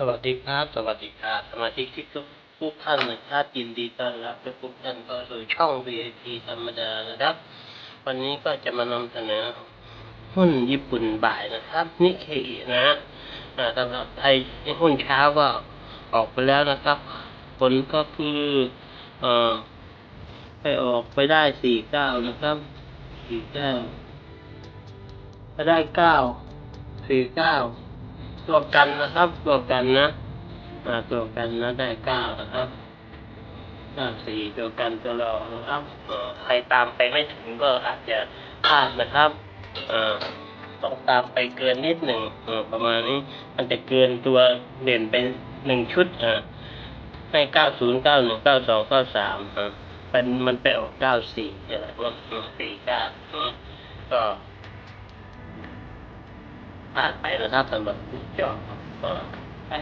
สวัสดีครับ สวัสดีครับ สมาชิกที่ทุกทุกท่านนะครับยินดีต้อนรับทุกท่านเข้าสู่ช่อง VIP ธรรมดานะครับ วันนี้ก็จะมานำเสนอหุ้นญี่ปุ่นบ่ายนะครับ นิเคอินะสำหรับไทยหุ้นเช้าก็ออกไปแล้วนะครับผลก็คือเอ่อไปออกไปได้สี่เก้านะครับสี่เก้าไปได้เก้าสี่เก้า ตัวกันนะครับตัวกันนะอ่าตัวกันนะได้เก้านะครับเก้าสี่ตัวกันตัวรองนะครับใครตามไปไม่ถึงก็อาจจะพลาดนะครับอ่าต้องตามไปเกินนิดหนึ่งเออประมาณนี้ มันจะเกินตัวเด่นไปหนึ่งชุดอ่าให้เก้าศูนย์เก้าหนึ่งเก้าสองเก้าสามเป็นมันไปออกเก้าสี่อะไรพวกสี่เก้าก็ พาดไปนะครับสำหรับผู้จองก็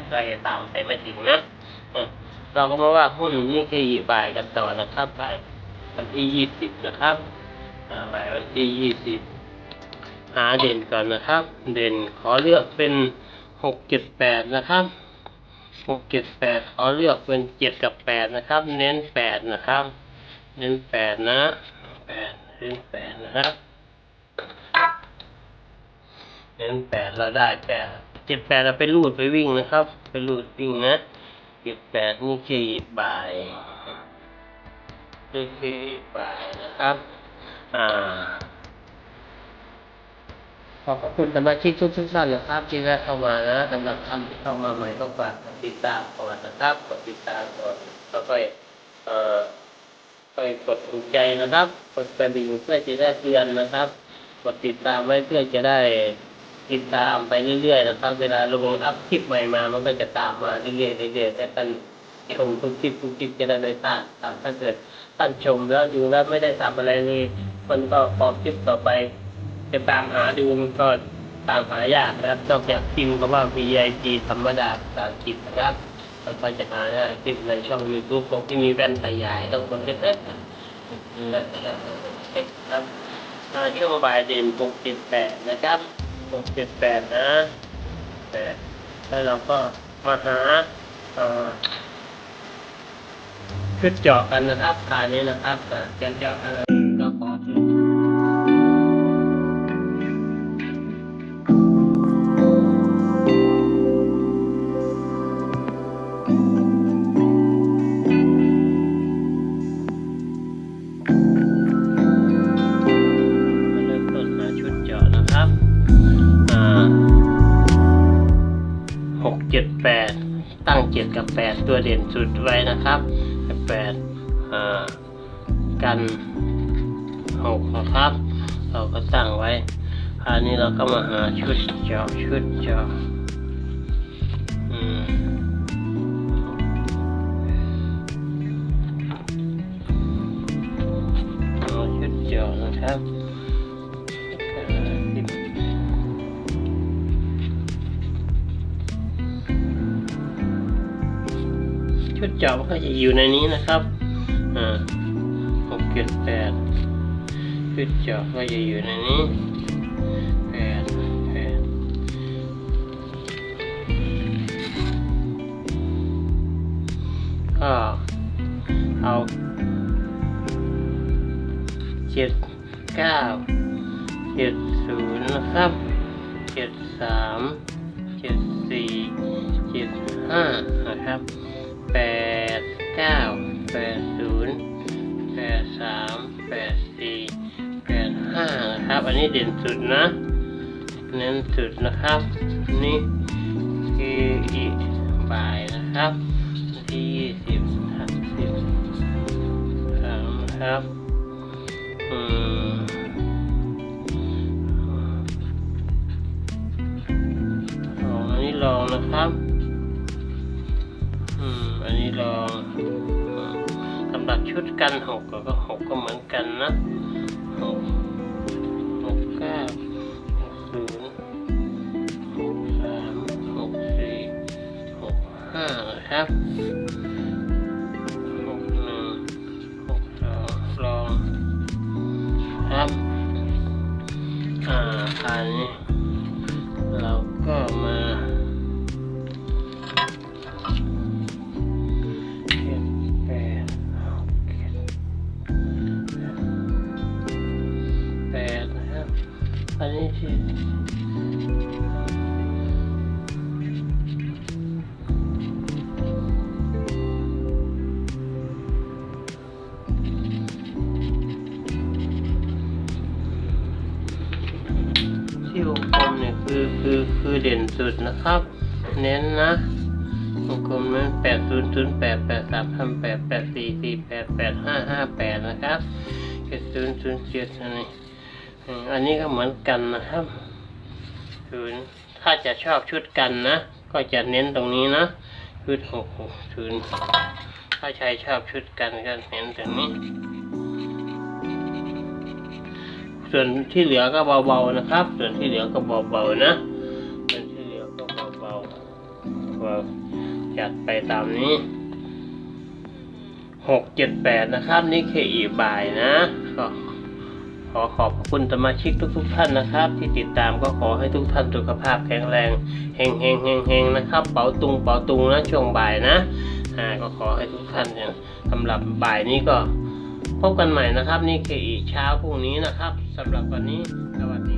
ใครตามไปไม่ถึงนะเราก็มาว่าหุ้นนี่คือบ่ายกันต่อนะครับบ่ายวันที่ยี่สิบนะครับบ่ายวันที่ยี่สิบหาเด่นก่อนนะครับ เด่นขอเลือกเป็นหกเจ็ดแปดนะครับหกเจ็ดแปดขอเลือกเป็นเจ็ดกับแปดนะครับ เน้นแปดนะครับ เน้นแปดนะแปดเน้นแปดนะครับ เน้นแปดเราได้แปดเจ็ดแปดเราไปรูดไปวิ่งนะครับ ไปรูดวิ่งนะเจ็ดแปดนี่คือบ่ายนี่คือบ่ายนะครับ อ่า ขอบคุณสมาชิกทุกทุกท่านนะครับที่แวะเข้ามานะสำหรับท่านที่เข้ามาใหม่ก็ฝากดติดตามก่อนนะครับกดติดตามก่อนแล้วก็เอ่อไปกดถูกใจนะครับ กดกระดิ่งเพื่อจะได้เตือนนะครับ กดติดตามไว้เพื่อจะได้ ติดตามไปเรื่อยๆนะครับ เวลาลงอัพคลิปใหม่มา มันก็จะตามมาเรื่อยๆเรื่อยๆแต่ท่านชมทุกคลิปทุกคลิปจะได้ไม่พลาดครับถ้าเกิดท่านชมแล้วดูแล้วไม่ได้ทำอะไรเลยมันก็พอคลิปต่อไปจะตามหาดูมันก็ตามหายากนะครับ นอกจากพิมพ์คำว่า VIP ธรรมดาภาษาอังกฤษนะครับมันก็จะหาได้คลิปในช่อง YouTube ของที่มีแว่นขยายต้องคนเล็กๆนะครับอ่าที่โมบายเด่น6 7 8นะครับ 6 7 8นะแต่แล้วเราก็มาหาเอ่อเจาะกันนะครับฐายนี้นะครับอ่าจะเจาะอะไรก็ข 7 8 ตั้ง 7 กับ 8 ตัวเด่นสุดไว้นะครับ8กัน6นะครับ เราก็ตั้งไว้อันนี้เราก็มาหาชุดจอชุดจอชุดจอนะครับ ชุดเจาะก็จะอยู่ในนี้นะครับอ่าหกเจ็ดแปดชุดเจาะก็จะอยู่ในนี้แปดแปดก็เอาเจ็ดเก้าเจ็ดศูนย์นะครับเจ็ดสามเจ็ดสี่เจ็ดห้านะครับ แปดเก้าแปดศูนย์แปดสามแปดสี่แปดห้านะครับ อันนี้เด่นสุดนะ เน้นสุดนะครับ นี่คืออีบ่ายนะครับที่ยี่สิบสามสิบสามนะครับอืมลองอันนี้ลองนะครับ รอลองอืมสำหรับชุดกันหกก็หกก็เหมือนกันนะหกหกเก้าหกศูนย์หกสามหกสี่หกห้านะครับ เด่นสุดนะครับ เน้นนะวงกลมนั้นแปดศูนย์ศูนย์แปดแปดสามห้าแปดแปดสี่สี่แปดแปดห้าห้าแปดนะครับเจ็ดศูนย์ศูนย์เจ็ดอันนี้าอันนี้ก็เหมือนกันนะครับศูนย์ถ้าจะชอบชุดกันนะ ก็จะเน้นตรงนี้นะ ชุดหกหกศูนย์ถ้าใครชอบชุดกันก็เน้นตรงนี้ ส่วนที่เหลือก็เบาๆนะครับ ส่วนที่เหลือก็เบาๆนะ ๆเราจัดไปตามนี้หกเจ็ดแปดนะครับ นี่คืออีกบ่ายนะก็ขอขอบคุณสมาชิกทุก ๆ ท่านนะครับ ที่ติดตามก็ขอให้ทุกท่านสุขภาพแข็งแรงเฮงเฮงเฮงเฮงนะครับ เป๋าตุงเป๋าตุงนะช่วงบ่ายนะอ่าก็ขอให้ทุกท่านเนี่ยสำหรับบ่ายนี้ก็พบกันใหม่นะครับ นี่คืออีกเช้าพรุ่งนี้นะครับสำหรับวันนี้สวัสดี